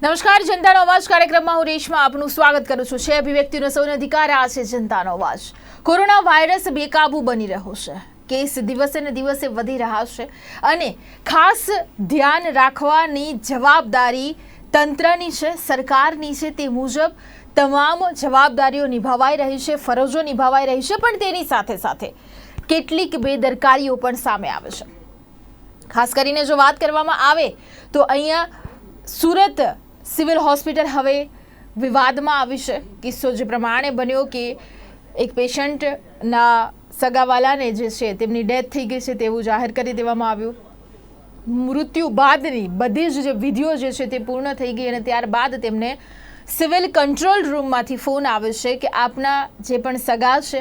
નમસ્કાર, જનતાનો અવાજ કાર્યક્રમમાં હું રેશમા આપનું સ્વાગત કરું છું. છે અભિવ્યક્તિનો સૌને અધિકાર, આ છે જનતાનો અવાજ. કોરોના વાયરસ બેકાબુ બની રહ્યો છે. કેસ દિવસે ને દિવસે વધી રહ્યા છે અને ખાસ ધ્યાન રાખવાની જવાબદારી તંત્રની છે, સરકારની છે. તે મુજબ તમામ જવાબદારીઓ નિભાવાઈ રહી છે, ફરજો નિભાવાઈ રહી છે, પણ તેની સાથે સાથે કેટલીક બેદરકારીઓ પણ સામે આવે છે. ખાસ કરીને જો વાત કરવામાં આવે તો અહીંયા સુરત સિવિલ હોસ્પિટલ હવે વિવાદમાં આવી છે. કિસ્સો જે પ્રમાણે બન્યો કે એક પેશન્ટના સગાવાલાને જે છે તેમની ડેથ થઈ ગઈ છે તેવું જાહેર કરી દેવામાં આવ્યું. મૃત્યુ બાદની બધી જ જે વિધિઓ જે છે તે પૂર્ણ થઈ ગઈ અને ત્યારબાદ તેમને સિવિલ કંટ્રોલ રૂમમાંથી ફોન આવે છે કે આપના જે પણ સગા છે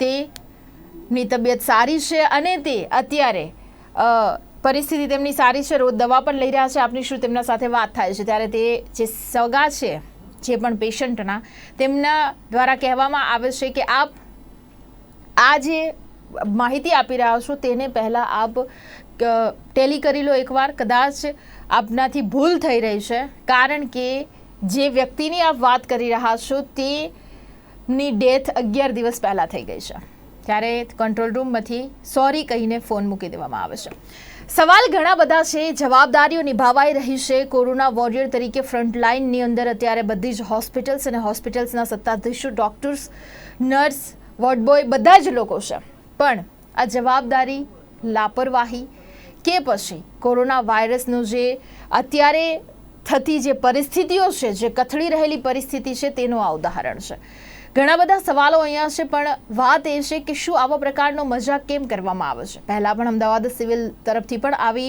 તેની તબિયત સારી છે અને તે અત્યારે પરિસ્થિતિ તેમની સારી છે, રોજ દવા પણ લઈ રહ્યા છે. આપની શું તેમના સાથે વાત થાય છે? ત્યારે તે જે સગા છે, જે પણ પેશન્ટના, તેમના દ્વારા કહેવામાં આવે છે કે આપ આ જે માહિતી આપી રહ્યા છો, તેને પહેલાં આપ ટેલી કરી લો એકવાર. કદાચ આપનાથી ભૂલ થઈ રહી છે. કારણ કે જે વ્યક્તિની આપ વાત કરી રહ્યા છો, તેની ડેથ અગિયાર દિવસ પહેલાં થઈ ગઈ છે. ત્યારે કંટ્રોલ રૂમમાંથી સોરી કહીને ફોન મૂકી દેવામાં આવે છે. સવાલ ઘણા બધા છે, જવાબદારીઓ નિભાવાઈ રહી છે. કોરોના વોરિયર તરીકે ફ્રન્ટલાઇનની અંદર અત્યારે બધી જ હોસ્પિટલ્સ અને હોસ્પિટલ્સના સત્તાધીશો ડૉક્ટર્સ નર્સ વોર્ડ બધા જ લોકો છે. પણ આ જવાબદારી લાપરવાહી કે પછી કોરોના વાયરસનું જે અત્યારે થતી જે પરિસ્થિતિઓ છે, જે કથળી રહેલી પરિસ્થિતિ છે, તેનું આ ઉદાહરણ છે. ઘણા બધા સવાલો અહીંયા છે, પણ વાત એ છે કે શું આવા પ્રકારનો મજાક કેમ કરવામાં આવે છે? પહેલાં પણ અમદાવાદ સિવિલ તરફથી પણ આવી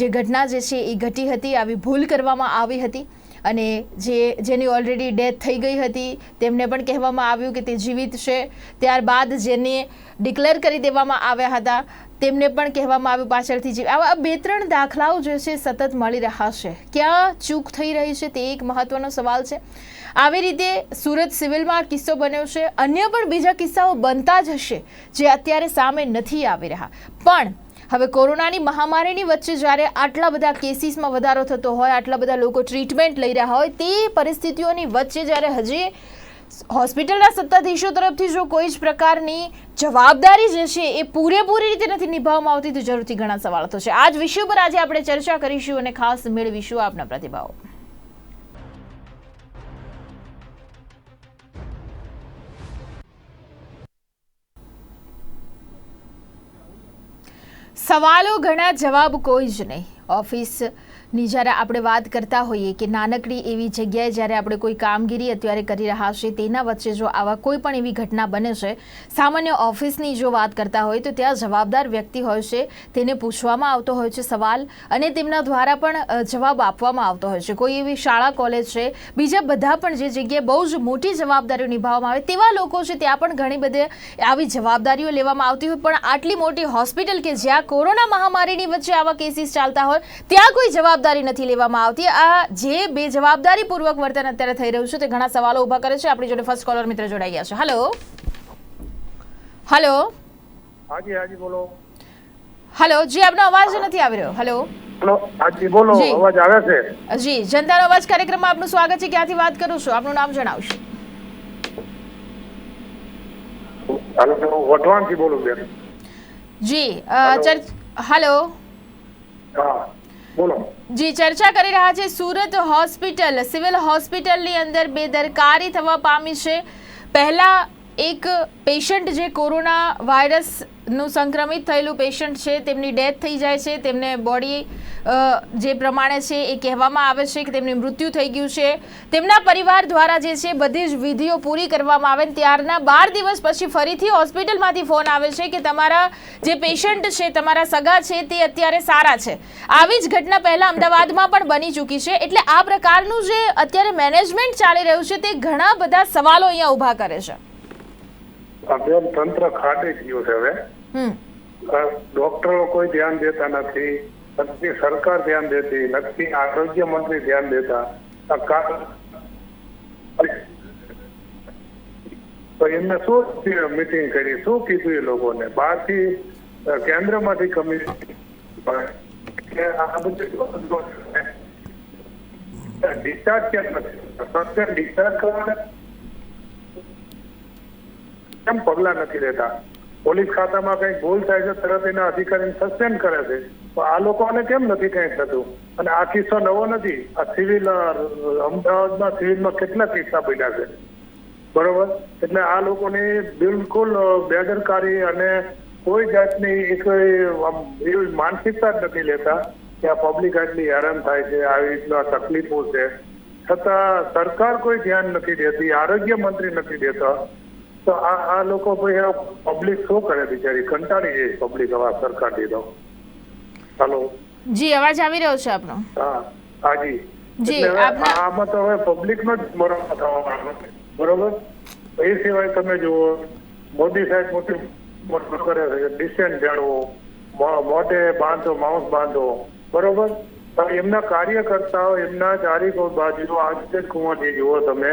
જે ઘટના જે છે, એ ઘટી હતી, આવી ભૂલ કરવામાં આવી હતી. અને જે, જેની ઓલરેડી ડેથ થઈ ગઈ હતી, તેમને પણ કહેવામાં આવ્યું કે તે જીવિત છે. ત્યારબાદ જેને ડિક્લેર કરી દેવામાં આવ્યા હતા, તેમને પણ કહેવામાં આવ્યું પાછળથી જે, આવા બે ત્રણ દાખલાઓ જે છે સતત મળી રહ્યા છે. ક્યાં ચૂક થઈ રહી છે તે એક મહત્વનો સવાલ છે. આવી રીતે સુરત સિવિલમાં કિસ્સો બન્યો છે. અન્ય પણ બીજા કિસ્સાઓ બનતા જ હશે, જે અત્યારે સામે નથી આવી રહ્યા. પણ હવે કોરોનાની મહામારીની વચ્ચે જ્યારે આટલા બધા કેસીસમાં વધારો થતો હોય, આટલા બધા લોકો ટ્રીટમેન્ટ લઈ રહ્યા હોય, તે પરિસ્થિતિઓની વચ્ચે જ્યારે હજી હોસ્પિટલના સત્તાધીશો તરફથી જો કોઈ જ પ્રકારની જવાબદારી જે છે એ પૂરેપૂરી રીતે નથી નિભાવવામાં આવતી, તો જરૂરથી ઘણા સવાલો થશે. આ જ વિષય પર આજે આપણે ચર્ચા કરીશું અને ખાસ મેળવીશું આપના પ્રતિભાવો. સવાલો ઘણા જવાબ કોઈ જ નહીં. ઓફિસની જ્યારે આપણે વાત કરતા હોઈએ કે નાનકડી એવી જગ્યાએ જ્યારે આપણે કોઈ કામગીરી અત્યારે કરી રહ્યા છીએ, તેના વચ્ચે જો આવા કોઈ પણ એવી ઘટના બને છે, સામાન્ય ઓફિસની જો વાત કરતા હોય તો ત્યાં જવાબદાર વ્યક્તિ હોય છે, તેને પૂછવામાં આવતો હોય છે સવાલ અને તેમના દ્વારા પણ જવાબ આપવામાં આવતો હોય છે. કોઈ એવી શાળા, કોલેજ છે, બીજા બધા પણ જે જગ્યાએ બહુ જ મોટી જવાબદારીઓ નિભાવવામાં આવે, તેવા લોકો છે ત્યાં પણ ઘણી બધી આવી જવાબદારીઓ લેવામાં આવતી હોય, પણ આટલી મોટી હોસ્પિટલ કે જ્યાં કોરોના મહામારીની વચ્ચે આવા કેસીસ ચાલતા હોય, ત્યાં કોઈ જવાબદારી નથી લેવામાં આવતી. આ જે બે જવાબદારીપૂર્વક વર્તન અત્યારે થઈ રહ્યું છે તે ઘણા સવાલો ઊભા કરે છે. આપણી જોડે ફર્સ્ટ કોલર મિત્ર જોડાઈ ગયા છે. હલો હલો હાજી હાજી બોલો. હલો જી આપનો અવાજ નથી આવી રહ્યો. હલો હાજી બોલો અવાજ આવે છે? જી જનતાનો અવાજ કાર્યક્રમમાં આપનું સ્વાગત છે. ક્યાંથી વાત કરું છું? આપનું નામ જણાવશો. હેલો વઢવાણથી બોલું બેન. જી હલો. હા બોલો. જી, ચર્ચા કરી રહ્યા છે સુરત હોસ્પિટલ. સિવિલ હોસ્પિટલની અંદર બેદરકારી થવા પામી છે. પહેલા એક પેશન્ટ જે કોરોના વાયરસનું સંક્રમિત થયેલું પેશન્ટ છે, તેમની ડેથ થઈ જાય છે, તેમને બોડી જે પ્રમાણે છે એ કહેવામાં આવે છે કે તેમનું મૃત્યુ થઈ ગયું છે. તેમના પરિવાર દ્વારા જે છે બધી જ વિધિઓ પૂરી કરવામાં આવે ત્યારના બાર દિવસ પછી ફરીથી હોસ્પિટલમાંથી ફોન આવે છે કે તમારા જે પેશન્ટ છે, તમારા સગા છે તે અત્યારે સારા છે. આવી જ ઘટના પહેલાં અમદાવાદમાં પણ બની ચૂકી છે. એટલે આ પ્રકારનું જે અત્યારે મેનેજમેન્ટ ચાલી રહ્યું છે તે ઘણા બધા સવાલો અહીંયા ઊભા કરે છે. તંત્ર ખાટે ગયું છે હવે. ડોક્ટરો કોઈ ધ્યાન દેતા નથી નથી સરકાર ધ્યાન દેતી નથી આરોગ્ય મંત્રી ધ્યાન દેતા. આ કા- તો એમને શું મિટિંગ કરી શું કીધું એ લોકોને? બહારથી અ, કેન્દ્રમાંથી કમિટી કે આ બધું ડિસ્ચાર્જ કેમ નથી? સસ્પેન્ડ ડિસ્ચાર્જ કરવાના કેમ પગલા નથી લેતા? પોલીસ ખાતામાં કઈ ભૂલ થાય છે, તરત એના અધિકારીને સસ્પેન્ડ કરે છે. તો આ લોકોને કેમ નથી કઈ થતું? અને આ કિસ્સો નવો નથી. આ સિવિલ અમદાવાદમાં સિવિલમાં કેટલા કિસ્સા બન્યા છે? બરોબર? એટલે આ લોકોની બિલકુલ બેદરકારી અને કોઈ જાતની એ કોઈ એવી માનસિકતા જ નથી લેતા કે આ પબ્લિક આટલી હેરાન થાય છે, આવી રીતના તકલીફો છે. છતાં સરકાર કોઈ ધ્યાન નથી દેતી, આરોગ્ય મંત્રી નથી દેતા. તો આ આ લોકો ભાઈ પબ્લિક શું કરે બિચારી? કંટાળી જાય પબ્લિક હવે સરકારથી તો. હાલો જી અવાજ આવી રહ્યો છે આપનો. હા હાજી જી, આમાં તો હવે પબ્લિક નો જ મરમ બરોબર? એ સિવાય તમે જુઓ મોદી સાહેબ મોટી મોટું કરે છે. ડિસ્ટન્સ જાળવો મોઢે બાંધો માઉસ બાંધો. બરોબર? એમના કાર્યકર્તાઓ એમના ચારેકો બાજુ આજે કુંવરજી જુઓ તમે.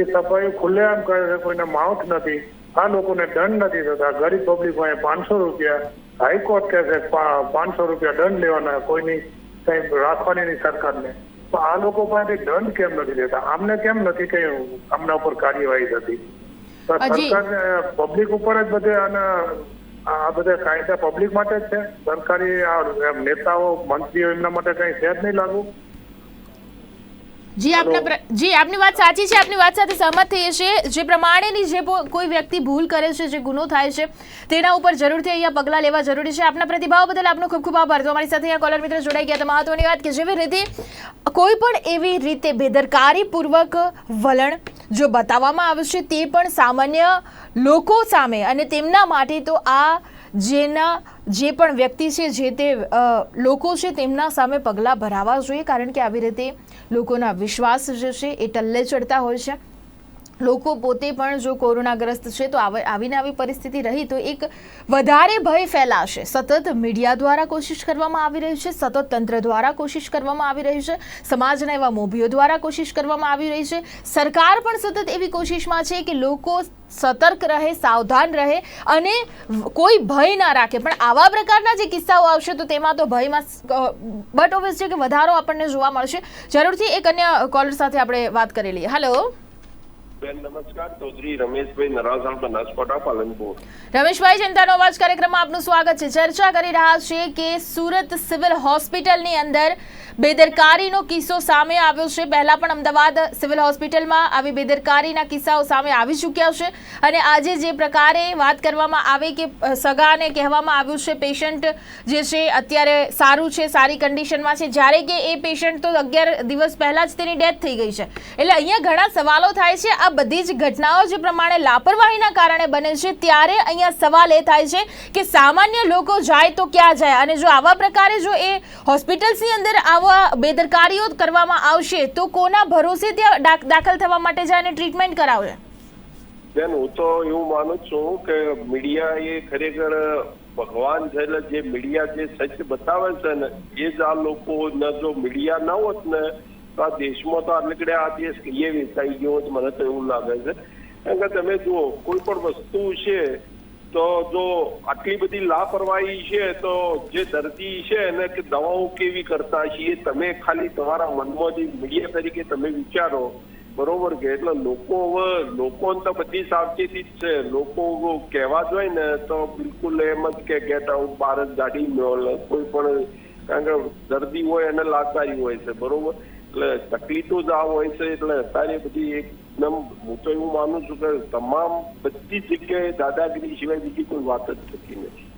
એ સફાઈ ખુલ્લેઆમ કરે છે કોઈને માઉથ નથી આ લોકોને દંડ નથી થતા. ગરીબ પબ્લિક પાસે પાંચસો રૂપિયા હાઈકોર્ટ કહે છે પાંચસો રૂપિયા દંડ લેવાના કોઈની કઈ રાખવાની નહીં સરકારને. તો આ લોકો પાસે દંડ કેમ નથી લેતા? આમને કેમ નથી કઈ આમના ઉપર કાર્યવાહી થતી? સરકાર પબ્લિક ઉપર જ બધે આના આ બધા કાયદા પબ્લિક માટે જ છે. સરકારી આ નેતાઓ મંત્રીઓ એમના માટે કઈ છે જ નહીં લાગુ. જી આપના જી આપની વાત સાચી છે આપની વાત સાથે સહમત થઈએ છીએ. જે પ્રમાણેની જે કોઈ વ્યક્તિ ભૂલ કરે છે જે ગુનો થાય છે તેના ઉપર જરૂરથી અહીંયા પગલાં લેવા જરૂરી છે. આપના પ્રતિભાવ બદલ આપનો ખૂબ ખૂબ આભાર. તો અમારી સાથે અહીંયા કોલર મિત્ર જોડાઈ ગયા. તો મહત્વની વાત કે જેવી રીતે કોઈ પણ એવી રીતે બેદરકારીપૂર્વક વલણ જો બતાવવામાં આવે છે તે પણ સામાન્ય લોકો સામે અને તેમના માટે તો આ જેના, જે પણ વ્યક્તિ છે, જે તે લોકો છે, તેમના સામે પગલાં ભરાવા જોઈએ, કારણ કે આવી રીતે લોકોના વિશ્વાસ જે છે એ ટલ્લે ચડતા હોય છે. લોકો પોતે પણ જો કોરોનાગ્રસ્ત છે, તો આવ- આવીને આવી પરિસ્થિતિ રહી, તો એક વધારે ભય ફેલાશે. સતત મીડિયા દ્વારા કોશિશ કરવામાં આવી રહી છે, સતત તંત્ર દ્વારા કોશિશ કરવામાં આવી રહી છે, સમાજના એવા મોભીઓ દ્વારા કોશિશ કરવામાં આવી રહી છે. સરકાર પણ સતત એવી કોશિશમાં છે કે લોકો સતર્ક રહે, સાવધાન રહે અને કોઈ ભય ના રાખે. પણ આવા પ્રકારના જે કિસ્સાઓ આવશે, તો તેમાં તો ભયમાં બટ ઓબ્વિયસ છે કે વધારો આપણને જોવા મળશે. જરૂરથી એક અન્ય કોલર સાથે આપણે વાત કરી લઈએ. હેલો રમેશભાઈ જનતાનો અવાજ કાર્યક્રમમાં આપનું સ્વાગત છે. ચર્ચા કરી રહ્યા છે કે સુરત સિવિલ હોસ્પિટલની અંદર બેદરકારીનો કિસ્સો સામે આવ્યો છે. પહેલા પણ અમદાવાદ સિવિલ હોસ્પિટલમાં આવી બેદરકારીના કિસ્સાઓ સામે આવી ચૂક્યા છે અને આજે જે પ્રકારે વાત કરવામાં આવે કે સગાને કહેવામાં આવ્યું છે, પેશન્ટ જે છે અત્યારે સારું છે, સારી કન્ડિશનમાં છે. જ્યારે કે એ પેશન્ટ તો અગિયાર દિવસ પહેલા જ તેની ડેથ થઈ ગઈ છે. એટલે અહીંયા ઘણા સવાલો થાય છે. આ બધી જ ઘટનાઓ જે પ્રમાણે લાપરવાહીના કારણે બને છે, ત્યારે અહીંયા સવાલ એ થાય છે કે સામાન્ય લોકો જાય તો ક્યાં જાય? અને જો આવા પ્રકારે જો એ હોસ્પિટલ્સની અંદર આવા બેદરકારીઓ કરવામાં આવશે, તો કોના ભરોસે ત્યાં દાખલ થવા માટે જાય અને ટ્રીટમેન્ટ કરાવશે બેન, હું તો એવું માનું છું કે મીડિયા એ ખરેખર ભગવાન છે જે મીડિયા જે સત્ય બતાવે છે ને, એ જ આ લોકો ન જો મીડિયા ન હોત ને તો આ દેશમાં તો આટલે આ દેશ કહીએ વેચાઈ ગયો જ મને તો એવું લાગે છે. કારણ કે તમે જુઓ, કોઈ પણ વસ્તુ છે, તો જો આટલી બધી લાપરવાહી છે, તો જે દર્દી છે એને કે દવાઓ કેવી કરતા છીએ તમે ખાલી તમારા મનમાં જે મીડિયા તરીકે તમે વિચારો, બરોબર કે? એટલે લોકો હવે, લોકો તો બધી સાવચેતી જ છે. લોકો કહેવા જોઈએ ને, તો બિલકુલ એમ જ કે ગેટ આઉટ બહાર જ ગાડી કોઈ પણ, કારણ કે દર્દી હોય એને લાચારી હોય છે, બરોબર? એટલે તકલીફો જ આ હોય છે, એટલે અત્યારે બધી એકદમ હું તો એવું માનું છું કે તમામ બધી જગ્યાએ દાદાગીરી સિવાય બીજી કોઈ વાત જ થતી નથી.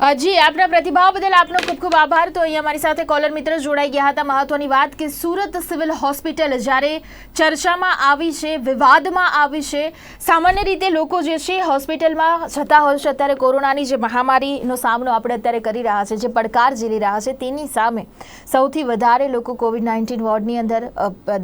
જી, આપના પ્રતિભાવ બદલ આપનો ખૂબ ખૂબ આભાર. તો અહીંયા અમારી સાથે કોલર મિત્ર જોડાઈ ગયા હતા. મહત્વની વાત કે સુરત સિવિલ હોસ્પિટલ જ્યારે ચર્ચામાં આવી છે, વિવાદમાં આવી છે, સામાન્ય રીતે લોકો જે છે હોસ્પિટલમાં જતા હોય છે, અત્યારે કોરોનાની જે મહામારીનો સામનો આપણે અત્યારે કરી રહ્યા છે, જે પડકાર ઝીલી રહ્યા છે, તેની સામે સૌથી વધારે લોકો કોવિડ નાઇન્ટીન વોર્ડની અંદર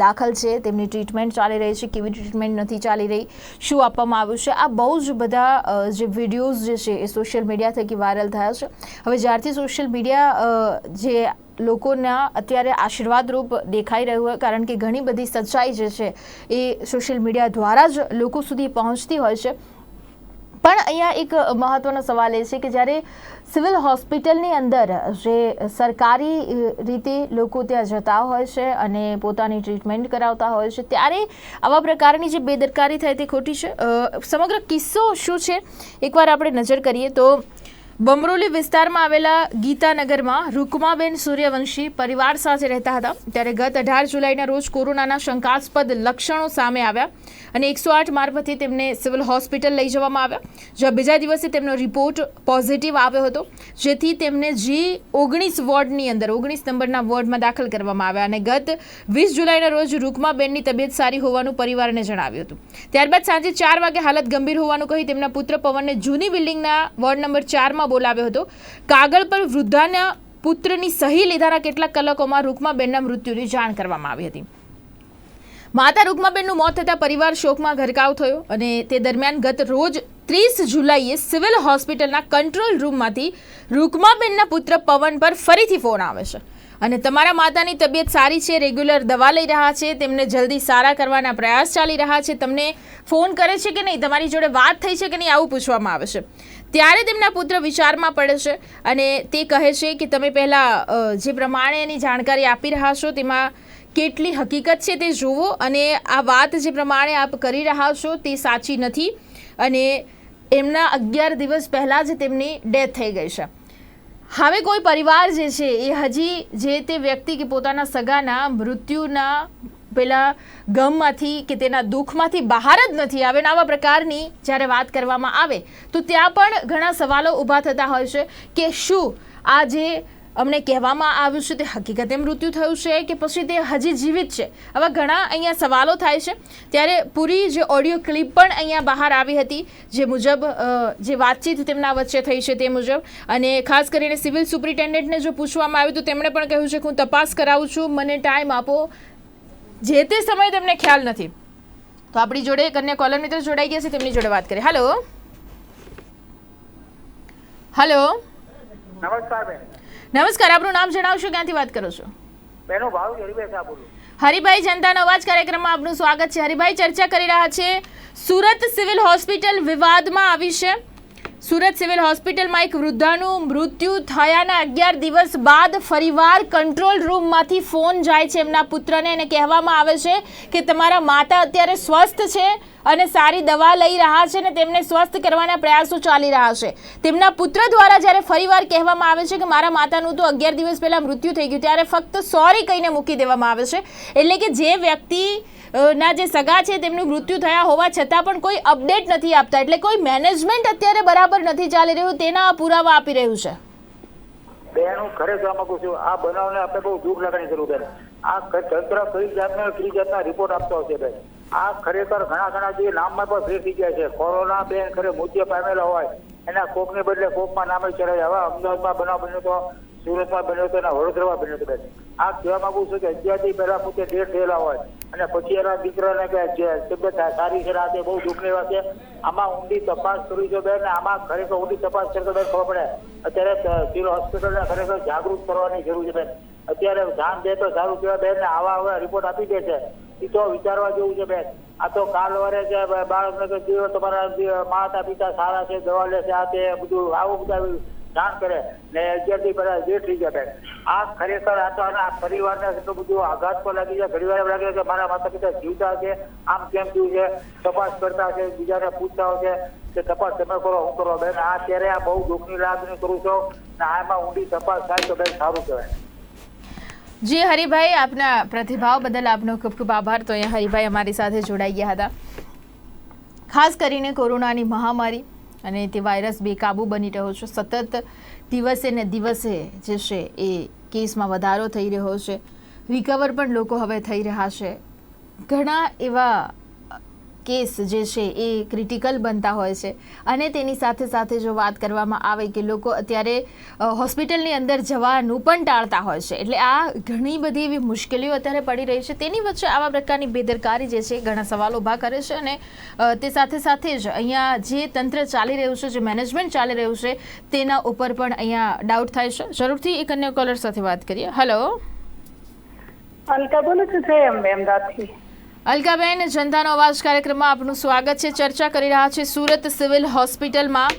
દાખલ છે. તેમની ટ્રીટમેન્ટ ચાલી રહી છે. કેવી ટ્રીટમેન્ટ નથી ચાલી રહી, શું આપવામાં આવ્યું છે? આ બહુ જ બધા જે વિડીયોઝ જે છે એ સોશિયલ મીડિયા થકી વાયરલ થયા છે. હવે જ્યારથી સોશિયલ મીડિયા જે લોકોના અત્યારે આશીર્વાદરૂપ દેખાઈ રહ્યું હોય, કારણ કે ઘણી બધી સચ્ચાઈ જે છે એ સોશિયલ મીડિયા દ્વારા જ લોકો સુધી પહોંચતી હોય છે. પણ અહીંયા એક મહત્વનો સવાલ એ છે કે જ્યારે સિવિલ હોસ્પિટલની અંદર જે સરકારી રીતે લોકો ત્યાં જતા હોય છે અને પોતાની ટ્રીટમેન્ટ કરાવતા હોય છે, ત્યારે આવા પ્રકારની જે બેદરકારી થાય તે ખોટી છે. સમગ્ર કિસ્સો શું છે? એકવાર આપણે નજર કરીએ તો બમરોલી વિસ્તારમાં આવેલા ગીતાનગરમાં રૂકમાબેન સૂર્યવંશી પરિવાર સાથે રહેતા હતા. ત્યારે ગત અઢાર જુલાઈના રોજ કોરોનાના શંકાસ્પદ લક્ષણો સામે આવ્યા. અને એકસો આઠ મારફતે તેમને સિવિલ હોસ્પિટલ લઈ જવામાં આવ્યા. જ્યાં બીજા દિવસે તેમનો રિપોર્ટ પોઝિટિવ આવ્યો હતો, જેથી તેમને જી ઓગણીસ વોર્ડની અંદર, ઓગણીસ નંબરના વોર્ડમાં દાખલ કરવામાં આવ્યા અને ગત વીસ જુલાઈના રોજ રૂકમાબેનની તબિયત સારી હોવાનું પરિવારને જણાવ્યું હતું. ત્યારબાદ સાંજે ચાર વાગે હાલત ગંભીર હોવાનું કહી તેમના પુત્ર પવનને જૂની બિલ્ડિંગના વોર્ડ નંબર ચારમાં બોલાવ્યો હતો. કાગળ પર વૃદ્ધાના પુત્રની સહી લીધાના કેટલાક કલાકોમાં રૂકમાબેનના મૃત્યુની જાણ કરવામાં આવી હતી. માતા રૂકમાબેનનું મોત થતાં પરિવાર શોકમાં ગરકાવ થયો અને તે દરમિયાન ગત રોજ ત્રીસ જુલાઈએ સિવિલ હોસ્પિટલના કંટ્રોલ રૂમમાંથી રૂકમાબેનના પુત્ર પવન પર ફરીથી ફોન આવે છે. અને તમારા માતાની તબિયત સારી છે, રેગ્યુલર દવા લઈ રહ્યા છે, તેમને જલ્દી સારા કરવાના પ્રયાસ ચાલી રહ્યા છે. તમને ફોન કરે છે કે નહીં, તમારી જોડે વાત થઈ છે કે નહીં આવું પૂછવામાં આવે છે. ત્યારે તેમના પુત્ર વિચારમાં પડે છે અને તે કહે છે કે તમે પહેલાં જે પ્રમાણે એની જાણકારી આપી રહ્યા છો તેમાં કેટલી હકીકત છે તે જુઓ અને આ વાત જે પ્રમાણે આપ કરી રહ્યા છો તે સાચી નથી અને એમના અગિયાર દિવસ પહેલાં જ તેમની ડેથ થઈ ગઈ છે. હવે કોઈ પરિવાર જે છે એ હજી જે તે વ્યક્તિ કે પોતાના સગાના મૃત્યુના પેલા ગમમાંથી કે તેના દુઃખમાંથી બહાર જ નથી આવે ને આવા પ્રકારની જ્યારે વાત કરવામાં આવે તો ત્યાં પણ ઘણા સવાલો ઊભા થતા હોય છે કે શું આ જે અમને કહેવામાં આવ્યું છે, તે હકીકતે મૃત્યુ થયું છે કે પછી તે હજી જીવિત છે? આવા ઘણા અહીંયા સવાલો થાય છે. ત્યારે પૂરી જે ઓડિયો ક્લિપ પણ અહીંયા બહાર આવી હતી, જે મુજબ જે વાતચીત તેમના વચ્ચે થઈ છે તે મુજબ. અને ખાસ કરીને સિવિલ સુપ્રિન્ટેન્ડન્ટને જો પૂછવામાં આવ્યું તો તેમણે પણ કહ્યું છે કે હું તપાસ કરાવું છું, મને ટાઈમ આપો. જે તે સમયે તેમને ખ્યાલ નથી. તો આપણી જોડે એક અન્ય કોલર મિત્ર જોડાઈ ગયા છે, તેમની જોડે વાત કરીએ. હેલો હલો નમસ્કાર બેન. નમસ્કાર આપનું નામ જણાવશો? ક્યાંથી વાત કરો છો? બેનો ભાવ હરિભાઈ સાહેબ બોલું. હરિભાઈ જનતાનો અવાજ કાર્યક્રમમાં આપનું સ્વાગત છે. હરિભાઈ ચર્ચા કરી રહ્યા છે. સુરત સિવિલ હોસ્પિટલ વિવાદમાં આવી છે. સુરત સિવિલ હોસ્પિટલમાં એક વૃદ્ધાનું મૃત્યુ થયાના અગિયાર દિવસ બાદ ફરીવાર કંટ્રોલ રૂમમાંથી ફોન જાય છે એમના પુત્રને અને કહેવામાં આવે છે કે તમારા માતા અત્યારે સ્વસ્થ છે અને સારી દવા લઈ રહ્યા છે અને તેમને સ્વસ્થ કરવાના પ્રયાસો ચાલી રહ્યા છે. તેમના પુત્ર દ્વારા જ્યારે ફરીવાર કહેવામાં આવે છે કે મારા માતાનું તો અગિયાર દિવસ પહેલાં મૃત્યુ થઈ ગયું, ત્યારે ફક્ત સોરી કહીને મૂકી દેવામાં આવે છે. એટલે કે જે વ્યક્તિ ના જે સગા છે તેમનું મૃત્યુ થયા હોવા છતાં પણ કોઈ અપડેટ નથી આપતા. એટલે કોઈ મેનેજમેન્ટ અત્યારે બરાબર નથી ચાલી રહ્યું, તેના પુરાવા આપી રહ્યું છે. બેન હું ખરે કહેવા માંગુ છું. આ બનાવને આપણે બહુ દુઃખ લાગવાની જરૂર બેન આ તંત્ર કઈ જાતના કઈ જાતના રિપોર્ટ આપતો હશે બેન આ ખરેખર ઘણા ઘણા જે નામમાં પણ ફેર થઈ ગયા છે. કોરોના બેન ખરે મૃત્યુ પામેલા હોય. એના કોકને બદલે કોકમાં નામે ચડાય હવે અમદાવાદમાં બનાવ બન્યો તો, સુરતમાં બન્યો તો, એના વડોદરામાં બન્યો તો બેન આ કહેવા માંગુ છું કે અગિયારથી પહેલા પોતે ડેટ થયેલા હોય. અને પછી એના દીકરાને કે જે તબિયત સારી છે રાતે બહુ દુઃખની વાત છે. આમાં ઊંડી તપાસ કરવી છે બેન, આમાં ખરેખર ઊંડી તપાસ કરતા બેન, ખબર પડે. અત્યારે સિવિલ હોસ્પિટલને ખરેખર જાગૃત કરવાની જરૂર છે બેન. અત્યારે ધ્યાન દે તો સારું કહેવાય બેન, ને આવા હવે રિપોર્ટ આપી દે છે. એ તો વિચારવા જેવું છે બેન. આ તો કાલ વરે છે, બાળકને કે તમારા માતા પિતા સારા છે, દવા લે છે આ તે બધું, આવું બધા જાણ કરે ને અત્યારથી બધા જે થઈ જાય આ ખરેખર આ તો આના પરિવારને એટલું બધું આઘાત પણ લાગી જાય ઘણી વાર એમ લાગે કે મારા માતા પિતા જીવતા છે આમ કેમ થયું છે, તપાસ કરતા છે બીજાને પૂછતા હોય છે કે તપાસ તમે કરો, હું કરો. બેન, આ અત્યારે આ બહુ દુઃખની લાગણી કરું છો ને આમાં ઊંડી તપાસ થાય તો બેન સારું કહેવાય. જી હરિભાઈ, આપના પ્રતિભાવ બદલ આપનો ખૂબ ખૂબ આભાર. તો અહીંયા હરિભાઈ અમારી સાથે જોડાઈ ગયા હતા. ખાસ કરીને કોરોનાની મહામારી અને તે વાયરસ બેકાબુ બની રહ્યો છે. સતત દિવસે ને દિવસે જે છે એ કેસમાં વધારો થઈ રહ્યો છે. રિકવર પણ લોકો હવે થઈ રહ્યા છે. ઘણા એવા કેસ જે છે એ ક્રિટિકલ બનતા હોય છે. અને તેની સાથે સાથે જો વાત કરવામાં આવે કે લોકો અત્યારે હોસ્પિટલની અંદર જવાનું પણ ટાળતા હોય છે. એટલે આ ઘણી બધી એવી મુશ્કેલીઓ અત્યારે પડી રહી છે. તેની વચ્ચે આવા પ્રકારની બેદરકારી જે છે ઘણા સવાલો ઊભા કરે છે અને તે સાથે સાથે જ અહીંયા જે તંત્ર ચાલી રહ્યું છે, જે મેનેજમેન્ટ ચાલી રહ્યું છે, તેના ઉપર પણ અહીંયા ડાઉટ થાય છે. જરૂરથી એક અન્ય કોલર સાથે વાત કરીએ. હલો અલકા, બોલું છું, જય અમદાવાદથી. અલકાબેન જનતાનો અવાજ કાર્યક્રમમાં આપનું સ્વાગત છે. ચર્ચા કરી રહ્યા છે સુરત સિવિલ હોસ્પિટલમાં.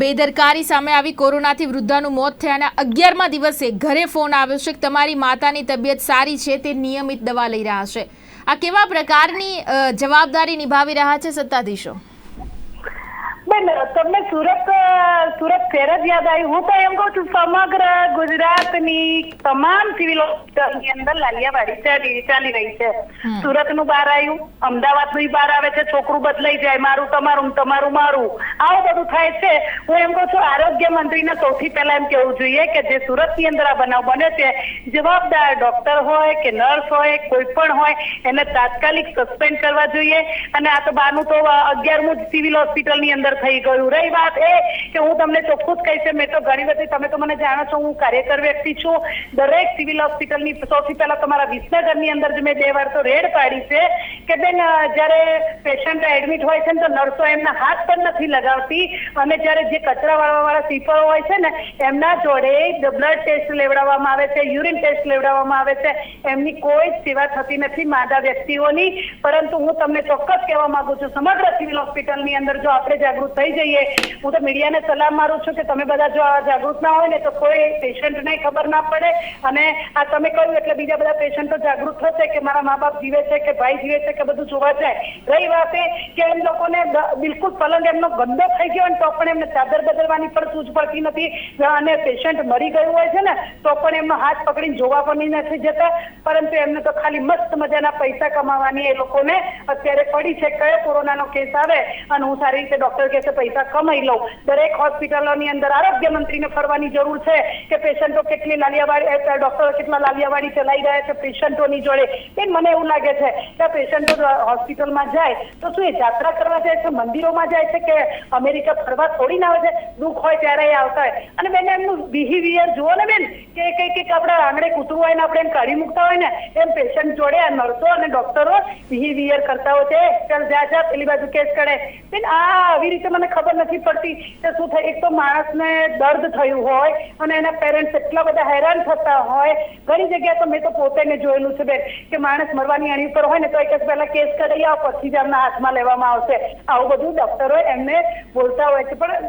બેદરકારી સામે આવી કોરોનાથી વૃદ્ધાનું મોત થયાના અગિયારમા દિવસે ઘરે ફોન આવ્યો છે કે તમારી માતાની તબિયત સારી છે તે નિયમિત દવા લઈ રહ્યા છે. આ કેવા પ્રકારની જવાબદારી નિભાવી રહ્યા છે સત્તાધીશો? બેન તમને સુરત સુરત ફેર જ યાદ આવ્યું હું તો એમ કહું છું સમગ્ર ગુજરાતની તમામ સિવિલ હોસ્પિટલની અંદર લાલિયાવાડી ચાલી રહી છે. સુરતનું બહાર આવ્યું અમદાવાદનું બહાર આવે છે છોકરું બદલાઈ જાય મારું તમારું તમારું મારું. આવું બધું થાય છે. હું એમ કહું છું આરોગ્ય મંત્રીને સૌથી પહેલા એમ કેવું જોઈએ કે જે સુરતની અંદર આ બનાવ બન્યો છે જવાબદાર ડોક્ટર હોય કે નર્સ હોય કોઈ પણ હોય એને તાત્કાલિક સસ્પેન્ડ કરવા જોઈએ. અને આ તો બાનું તો અગિયારમું સિવિલ હોસ્પિટલની અંદર થઈ ગયું. રહી વાત એ કે હું તમને ચોખ્ખું જ કહીશ મેં તો ઘણી બધી, તમે તો મને જાણો છો, હું કાર્યકર વ્યક્તિ છું. દરેક સિવિલ હોસ્પિટલની સૌથી પહેલા તમારા વિસનગરની અંદર જ મેં બે વાર તો રેડ પાડી છે કે બેન જ્યારે પેશન્ટ એડમિટ હોય છે ને તો નર્સો એમના હાથ પણ નથી લગાવતી અને જ્યારે જે કચરા વાળવા વાળા સ્વીપરો હોય છે ને, એમના જોડે બ્લડ ટેસ્ટ લેવડાવવામાં આવે છે યુરિન ટેસ્ટ લેવડાવવામાં આવે છે. એમની કોઈ જ સેવા થતી નથી માદા વ્યક્તિઓની. પરંતુ હું તમને ચોક્કસ કહેવા માંગુ છું, સમગ્ર સિવિલ હોસ્પિટલની અંદર જો આપણે જાગૃત થઈ જઈએ. હું તો મીડિયાને સલાહ મારું છું કે તમે બધા જો આ જાગૃત ના હોય ને તો કોઈ પેશન્ટને ખબર ના પડે. અને આ તમે કહ્યું એટલે બીજા બધા પેશન્ટો જાગૃત થશે કે મારા મા બાપ જીવે છે કે ભાઈ જીવે છે કે બધું જોવા જાય. રહી વાત એ કે એમ લોકોને બિલકુલ પલંગ એમનો ગંદો થઈ ગયો તો પણ એમને ચાદર બદલવાની પણ સૂઝ પડતી નથી. અને પેશન્ટ મરી ગયું હોય છે ને તો પણ એમનો હાથ પકડીને જોવા પણ નથી જતા. પરંતુ એમને તો ખાલી મસ્ત મજાના પૈસા કમાવાની એ લોકોને અત્યારે પડી છે. કયો કોરોનાનો કેસ આવે? અને હું સારી રીતે ડોક્ટર કહેશે પૈસા કમાઈ લઉં. દરેક હોસ્પિટલોની અંદર આરોગ્ય મંત્રીને ફરવાની જરૂર છે કે પેશન્ટો કેટલી લાલિયાવાડી ડોક્ટરો કેટલા લાલિયાવાડી ચલાવી રહ્યા છે પેશન્ટોની જોડે. બેન મને એવું લાગે છે કે પેશન્ટો હોસ્પિટલમાં જાય, તો શું એ યાત્રા કરવા જાય છે, મંદિરોમાં જાય છે કે અમેરિકા ફરવા થોડી ના આવે છે? દુઃખ હોય ત્યારે એ આવતા હોય. અને બેન, એમનું બિહેવિયર જુઓ ને બેન, કે કઈ કંઈક આપણા આંગણે કૂતરું હોય ને આપણે એમ કાઢી મૂકતા હોય ને, એમ પેશન્ટ જોડે આ નર્સો અને ડોક્ટરો બિહેવિયર કરતા હોય છે. ચાલ જા જા, પેલી બાજુ કેસ કરે બેન, આ આવી રીતે મને ખબર નથી પડતી કે શું થાય. એક તો માણસને દર્દ થયું હોય અને એના પેરેન્ટ્સ એટલા બધા હેરાન થતા હોય. ઘણી જગ્યાએ તો મેં તો પોતે મેં જોયેલું છે બેન, કે માણસ મરવાની અણી ઉપર હોય ને તો એક જ પહેલા કેસ કરી આવો, પછી જ એમના હાથમાં લેવામાં આવશે. આવું બધું ડોક્ટરો એમને બોલતા હોય છે. પણ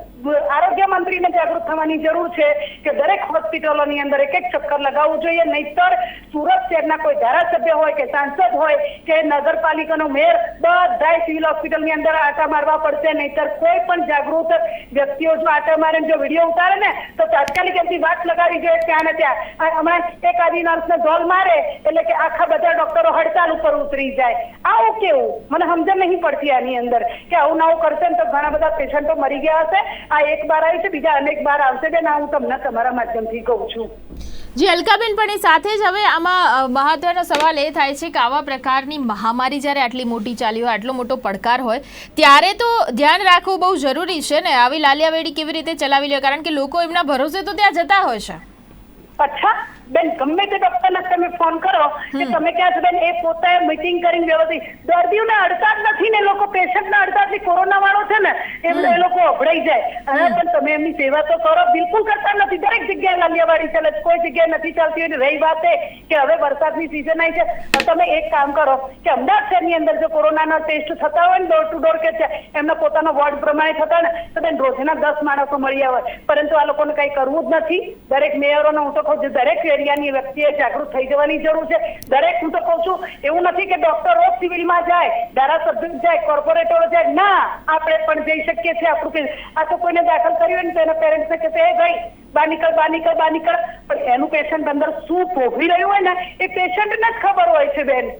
આરોગ્ય મંત્રીને જાગૃત થવાની જરૂર છે કે દરેક હોસ્પિટલોની અંદર એક એક ચક્કર લગાવવું જોઈએ. નહીતર સુરત શહેરના કોઈ ધારાસભ્ય હોય કે સાંસદ હોય કે નગરપાલિકાનો મેયર બધાય સિવિલ હોસ્પિટલની અંદર આટા મારવા પડશે. નહીતર કોઈ પણ જાગૃત વ્યક્તિઓ જો આટા મારે જો વીડિયો ઉતારે ને, તો તાત્કાલિક એમની વાત લગાવી જોઈએ ત્યાં ને ત્યાં. હમણાં એક આદિ નર્સને ઢોલ મારે, એટલે કે આખા બધા ડોક્ટરો હડતાલ ઉપર ઉતરી જાય. આવું કેવું? મને સમજણ નહીં પડતી આની અંદર કે આવું નવું કરશે ને તો ઘણા બધા પેશન્ટો મરી ગયા હશે. આ એક બાર આવી છે, બીજા અનેક બાર આવશે. બેન હું તમને તમારા માધ્યમથી કહું છું. જી અલકાબેન પણ એ સાથે જ હવે આમાં મહત્વનો સવાલ એ થાય છે કે આવા પ્રકારની મહામારી જ્યારે આટલી મોટી ચાલી હોય, આટલો મોટો પડકાર હોય, ત્યારે તો ધ્યાન રાખવું બહુ જરૂરી છે ને? આવી લાલિયાવેડી કેવી રીતે ચલાવી લે? કારણ કે લોકો એમના ભરોસે તો ત્યાં જતા હોય છે. અચ્છા. બેન ગમે તે ડોક્ટરને તમે ફોન કરો કે તમે ક્યાં છો બેન? એ પોતે મીટિંગ કરીને વ્યવસ્થિત. દર્દીઓને અડતા જ નથી ને લોકો પેશન્ટને અડતા નથી કોરોના વાળો છે ને એમ એ લોકો અભડાઈ જાય. અને પણ તમે એમની સેવા તો કરો. બિલકુલ કરતા નથી. દરેક જગ્યાએ લાલિયાવાડી ચાલે કોઈ જગ્યાએ નથી ચાલતી હોય રહી વાત એ કે હવે વરસાદની સિઝન આવી છે. તો તમે એક કામ કરો કે અમદાવાદ શહેરની અંદર જો કોરોનાના ટેસ્ટ થતા હોય ને ડોર ટુ ડોર કે છે એમના પોતાના વોર્ડ પ્રમાણે થતા ને તો બેન રોજના દસ માણસો મળી આવે. પરંતુ આ લોકોને કઈ કરવું જ નથી. દરેક મેયરોને હું તો કહું છું દરેક એરિયાની વ્યક્તિએ જાગૃત થઈ જવાની જરૂર છે. દરેક હું તો કહું છું, એવું નથી કે ડોક્ટરો સિવિલમાં જાય, ધારાસભ્યો જાય કોર્પોરેટરો જાય. ના, આપણે પણ જઈ શકીએ છીએ આપણું આ તો કોઈને દાખલ કર્યું હોય ને તો એના પેરેન્ટ્સને કે એ ભાઈ, બહાર નીકળ બહાર નીકળ બહાર નીકળ. પણ એનું પેશન્ટ અંદર શું ભોગવી રહ્યું હોય ને, એ પેશન્ટને જ ખબર હોય છે બેન.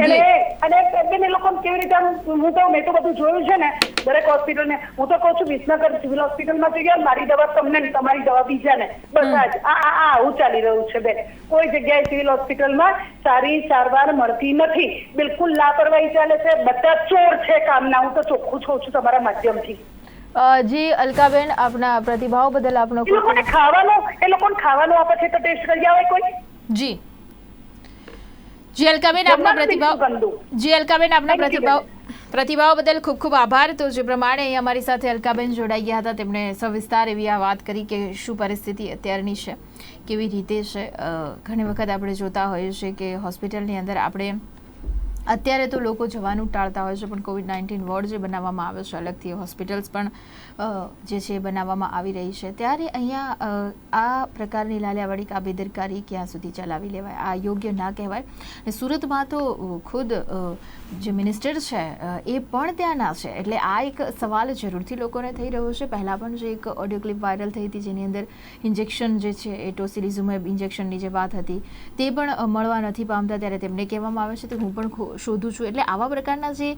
અને બેન એ લોકોને કેવી રીતે હું તો મેં તો બધું જોયું છે ને દરેક હોસ્પિટલ ને હું તો કહું છું વિસનગર સિવિલ હોસ્પિટલમાં જઈએ મારી દવા તમને ને તમારી દવા બીજાને બસ આ આ આ આવું ચાલી રહ્યું છે બેન. કોઈ જગ્યાએ સિવિલ હોસ્પિટલમાં સારી સારવાર મળતી નથી. બિલકુલ લાપરવાહી ચાલે છે. બધા ચોર છે કામના. હું તો ચોખ્ખું છું છું તમારા માધ્યમથી. જી અલકાબેન આપના પ્રતિભાવ બદલ આપનો એ લોકોને ખાવાનું એ લોકોને ખાવાનું આપે છે તો ટેસ્ટ કરી આવે કોઈ? જી. જી અલકાબેન આપના પ્રતિભાવ જી અલકાબેન આપના પ્રતિભાવ પ્રતિભાવ બદલ ખૂબ ખૂબ આભાર તો જે પ્રમાણે અહીં અમારી સાથે અલકાબેન જોડાઈ ગયા હતા તેમણે સવિસ્તાર એવી આ વાત કરી કે શું પરિસ્થિતિ અત્યારની છે કેવી રીતે છે ઘણી વખત આપણે જોતા હોઈએ છીએ કે હોસ્પિટલની અંદર આપણે અત્યારે તો લોકો જવાનું ટાળતા હોય છે, પણ કોવિડ નાઇન્ટીન વોર્ડ જે બનાવવામાં આવે છે, અલગથી હોસ્પિટલ્સ પણ જે છે બનાવવામાં આવી રહી છે. ત્યારે અહીંયા આ પ્રકારની લાલિયાવાડી કા બેદરકારી ક્યાં સુધી ચલાવી લેવાય? આ યોગ્ય ના કહેવાય? અને સુરતમાં તો ખુદ જે મિનિસ્ટર છે એ પણ ત્યાંના છે. એટલે આ એક સવાલ જરૂરથી લોકોને થઈ રહ્યો છે. પહેલાં પણ જે એક ઓડિયો ક્લિપ વાયરલ થઈ હતી, જેની અંદર ઇન્જેક્શન જે છે એ ટોસિલિઝુમેબ ઇન્જેક્શનની જે વાત હતી, તે પણ મળવા નથી પામતા. ત્યારે તેમને કહેવામાં આવે છે, તો હું પણ ખો- શોધું છું. એટલે આવા પ્રકારના જે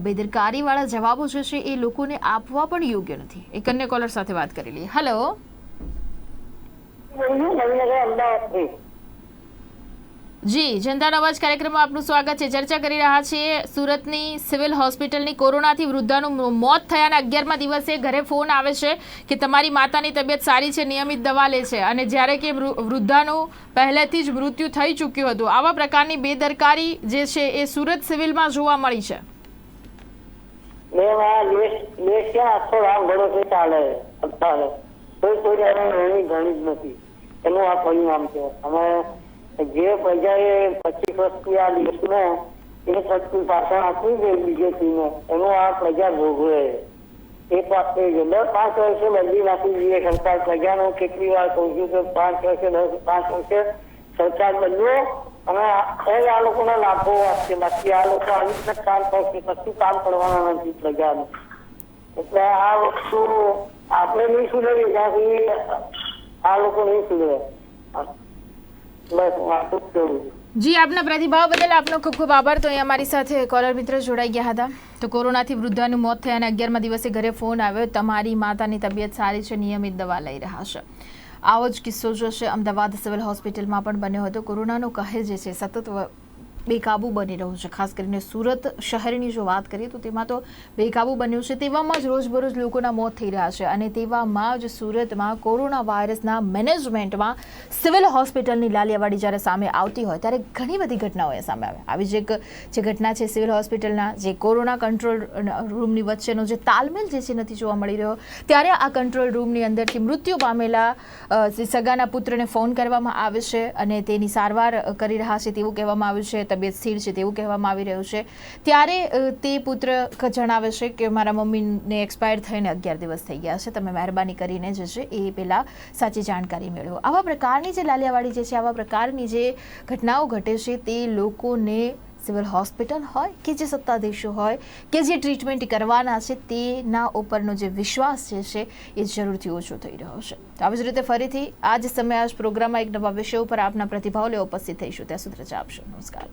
બેદરકારીવાળા જવાબો જે છે એ લોકોને આપવા પણ યોગ્ય નથી. એક અન્ય કોલર સાથે વાત કરી લઈએ. હેલો જી જનતા અવાજ કાર્યક્રમમાં આપનું સ્વાગત છે. ચર્ચા કરી રહ્યા છીએ સુરતની સિવિલ હોસ્પિટલની કોરોનાથી વૃદ્ધાનું મોત મોત થયાના અગિયારમાં દિવસે ઘરે ફોન આવે છે કે તમારી માતાની તબિયત સારી છે, નિયમિત દવા લે છે. અને જ્યારે કે વૃદ્ધાનું પહેલેથી જ મૃત્યુ થઈ ચૂક્યું હતું, આવા પ્રકારની બેદરકારી જે છે એ સુરત સિવિલમાં જોવા મળી છે. કોઈ કોઈ નથી. એનું આ પરિણામ છે. અમે જે પ્રજાએ પચીસ વર્ષથી આ દેશને એ શક્તિ પાછળ આપ્યું છે બીજેપીને, એનું આ પ્રજા ભોગવે. એ પાસે દર પાંચ વર્ષે બદલી નાખવી જોઈએ સરકાર. પ્રજાનું કેટલી વાર કહું છું કે પાંચ વર્ષે દસ, પાંચ વર્ષે સરકાર બદલો અને આ આ લોકોને લાભો આપશે. બાકી આ લોકો આવી રીતે કામ કરશે, કશું કામ કરવાના નથી પ્રજાનું. એટલે આ વસ્તુ આપણે નહીં સુધરી ત્યાં સુધી આ લોકો નહીં સુધરે. જ આપના પ્રતિભાવ બદલ આપનો ખૂબ ખૂબ આભાર. તો અહીં અમારી સાથે કોલર મિત્ર જોડાઈ ગયા હતા. તો કોરોનાથી વૃદ્ધાનું મોત થયા અને અગિયારમા દિવસે ઘરે ફોન આવ્યો. તમારી માતાની તબિયત સારી છે, નિયમિત દવા લઈ રહ્યા છે. આવો જ કિસ્સો જો છે અમદાવાદ સિવિલ હોસ્પિટલમાં પણ બન્યો હતો. કોરોનાનો કહે જે છે, સતત બેકાબુ બની રહ્યું છે. ખાસ કરીને સુરત શહેરની જો વાત કરીએ તો તેમાં તો બેકાબુ બન્યું છે. તેવામાં જ રોજબરોજ લોકોના મોત થઈ રહ્યા છે અને તેવામાં જ સુરતમાં કોરોના વાયરસના મેનેજમેન્ટમાં સિવિલ હોસ્પિટલની લાલિયાવાડી જ્યારે સામે આવતી હોય ત્યારે ઘણી બધી ઘટનાઓ એ સામે આવે. આવી જ એક જે ઘટના છે સિવિલ હોસ્પિટલના, જે કોરોના કંટ્રોલ રૂમની વચ્ચેનો જે તાલમેલ જે છે નથી જોવા મળી રહ્યો, ત્યારે આ કંટ્રોલ રૂમની અંદરથી મૃત્યુ પામેલા સગાના પુત્રને ફોન કરવામાં આવે છે અને તેની સારવાર કરી રહ્યા છે તેવું કહેવામાં આવ્યું છે. તબિયત સ્થિર છે તેવું કહેવામાં આવી રહ્યું છે. ત્યારે તે પુત્ર જણાવે છે કે મારા મમ્મીને એક્સપાયર થઈને અગિયાર દિવસ થઈ ગયા છે. તમે મહેરબાની કરીને જે છે એ પહેલાં સાચી જાણકારી મેળવો. આવા પ્રકારની જે લાલિયાવાડી જે છે, આવા પ્રકારની જે ઘટનાઓ ઘટે છે, તે લોકોને સિવિલ હોસ્પિટલ હોય કે જે સત્તાધીશો હોય કે જે ટ્રીટમેન્ટ કરવાના છે, તેના ઉપરનો જે વિશ્વાસ જે છે એ જરૂરથી ઓછો થઈ રહ્યો છે. આવી જ રીતે ફરીથી આ જ સમયે આ જ પ્રોગ્રામમાં એક નવા વિષય ઉપર આપના પ્રતિભાવ લેવા ઉપસ્થિત થઈશું. ત્યાં સુધી રજા આપશો. નમસ્કાર.